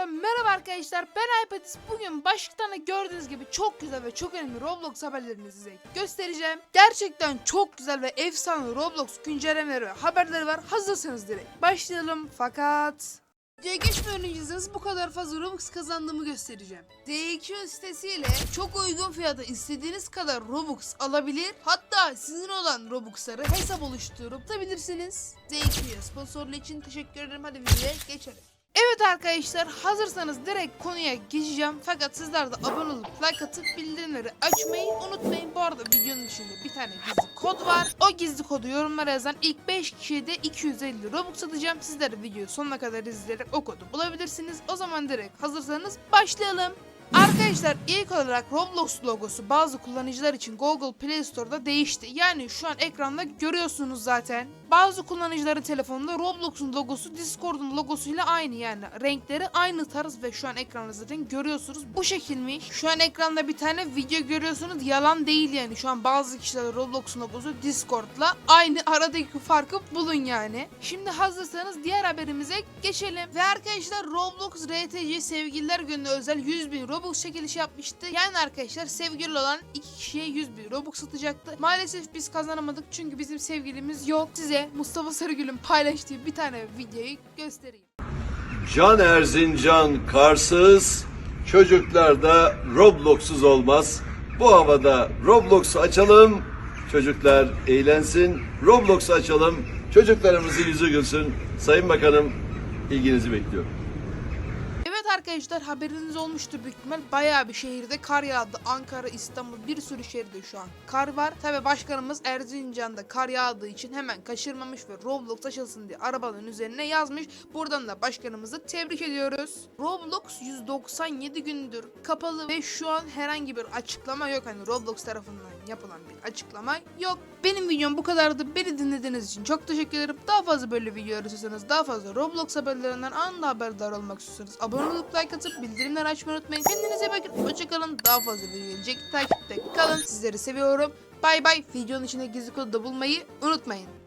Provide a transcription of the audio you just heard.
Herkese merhaba arkadaşlar ben Aypatis bugün başlıktan da gördüğünüz gibi çok güzel ve çok önemli Roblox haberlerini size göstereceğim. Gerçekten çok güzel ve efsane Roblox güncellemeleri ve haberleri var hazırsanız direkt başlayalım fakat... Diye geçmeden önce bu kadar fazla Robux kazandığımı göstereceğim. D2 sitesiyle çok uygun fiyata istediğiniz kadar Robux alabilir. Hatta sizin olan Robux'ları hesap oluşturup tutabilirsiniz. D2'ye sponsorluğu için teşekkür ederim. Hadi videoya geçelim. Evet arkadaşlar hazırsanız direkt konuya geçeceğim. Fakat sizler de abone olup like atıp bildirimleri açmayı unutmayın. Bu arada videonun içinde bir tane gizli kod var. O gizli kodu yorumlara yazan ilk 5 kişiye de 250 Robux atacağım. Sizler de videoyu sonuna kadar izleyerek o kodu bulabilirsiniz. O zaman direkt hazırsanız başlayalım. Arkadaşlar ilk olarak Roblox logosu bazı kullanıcılar için Google Play Store'da değişti. Yani şu an ekranda görüyorsunuz zaten. Bazı kullanıcıların telefonunda Roblox'un logosu Discord'un logosuyla aynı yani. Renkleri aynı tarz ve şu an ekranda zaten görüyorsunuz. Bu şekilmiş. Şu an ekranda bir tane video görüyorsunuz. Yalan değil yani. Şu an bazı kişiler Roblox'un logosu Discord'la aynı aradaki farkı bulun yani. Şimdi hazırsanız diğer haberimize geçelim. Ve arkadaşlar Roblox RTC Sevgililer Günü'ne özel 100 bin Robux çekilişi yapmıştı. Yani arkadaşlar sevgili olan iki kişiye 100 bin Robux satacaktı. Maalesef biz kazanamadık çünkü bizim sevgilimiz yok. Size Mustafa Sarıgül'ün paylaştığı bir tane videoyu göstereyim. Can Erzincan karsız, çocuklar da Roblox'suz olmaz. Bu havada Roblox'u açalım, çocuklar eğlensin. Roblox'u açalım, çocuklarımızın yüzü gülsün. Sayın Bakanım, ilginizi bekliyorum. Arkadaşlar haberiniz olmuştur büyük ihtimal. Bayağı bir şehirde kar yağdı. Ankara, İstanbul bir sürü şehirde şu an kar var. Tabi başkanımız Erzincan'da kar yağdığı için hemen kaçırmamış ve Roblox açılsın diye arabanın üzerine yazmış. Buradan da başkanımızı tebrik ediyoruz. Roblox 197 gündür kapalı ve şu an herhangi bir açıklama yok. Hani Roblox tarafından yapılan bir açıklama yok. Benim videom bu kadardı. Beni dinlediğiniz için çok teşekkür ederim. Daha fazla böyle video istiyorsanız daha fazla Roblox haberlerinden anında haberdar olmak istiyorsanız abone olup like atıp bildirimleri açmayı unutmayın. Kendinize bakın. Hoşçakalın. Daha fazla video gelecek. Takipte kalın. Sizleri seviyorum. Bay bay. Videonun içinde gizli kodu da bulmayı unutmayın.